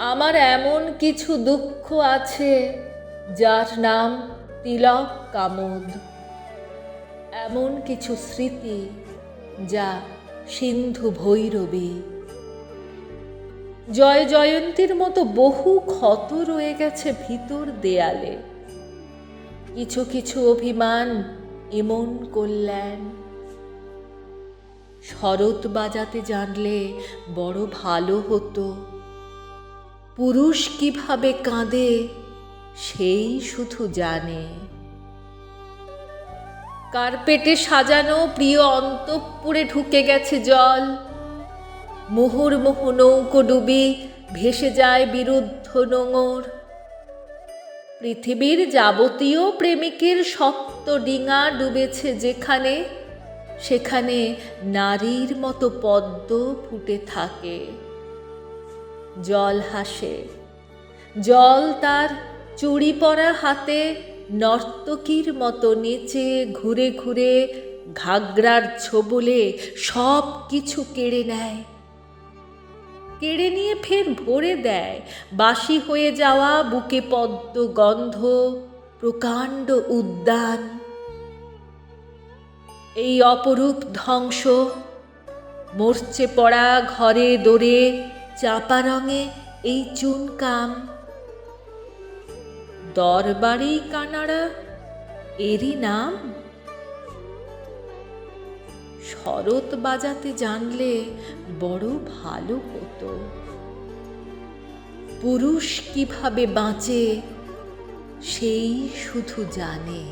আমার এমন কিছু দুঃখ আছে, যার নাম তিলক কামদ। এমন কিছু স্মৃতি যা সিন্ধু ভৈরবী। জয় জয়ন্তীর মতো বহু ক্ষত রয়ে গেছে ভিতর দেয়ালে। কিছু কিছু অভিমান এমন কল্যাণ। শরৎ বাজাতে জানলে বড় ভালো হতো। পুরুষ কীভাবে কাঁদে, সেই শুধু জানে। কার্পেটে সাজানো প্রিয় অন্তঃপুরে ঢুকে গেছে জল। মুহুর্মুহু নৌকো ডুবি ভেসে যায় বিরুদ্ধ নোঙর। পৃথিবীর যাবতীয় প্রেমিকের সপ্ত ডিঙা ডুবেছে যেখানে, সেখানে নারীর মতো পদ্ম ফুটে থাকে। জল হাসে। জল তার চুড়ি পরা হাতে নর্তকীর মতো নেচে ঘুরে ঘুরে ঘাগরার ছোবলে সব কিছু কেড়ে নেয়। কেড়ে নিয়ে ফের ভরে দেয়। বাসি হয়ে যাওয়া বুকে পদ্ম গন্ধ, প্রকাণ্ড উদ্যান। এই অপরূপ ধ্বংস, মরচে পড়া ঘরে দোরে চাপা রঙে এই চুনকাম দরবারি কানাড়া, এরই নাম? শরৎ বাজাতে জানলে বড় ভালো হতো। পুরুষ কীভাবে বাঁচে, সেই শুধু জানে।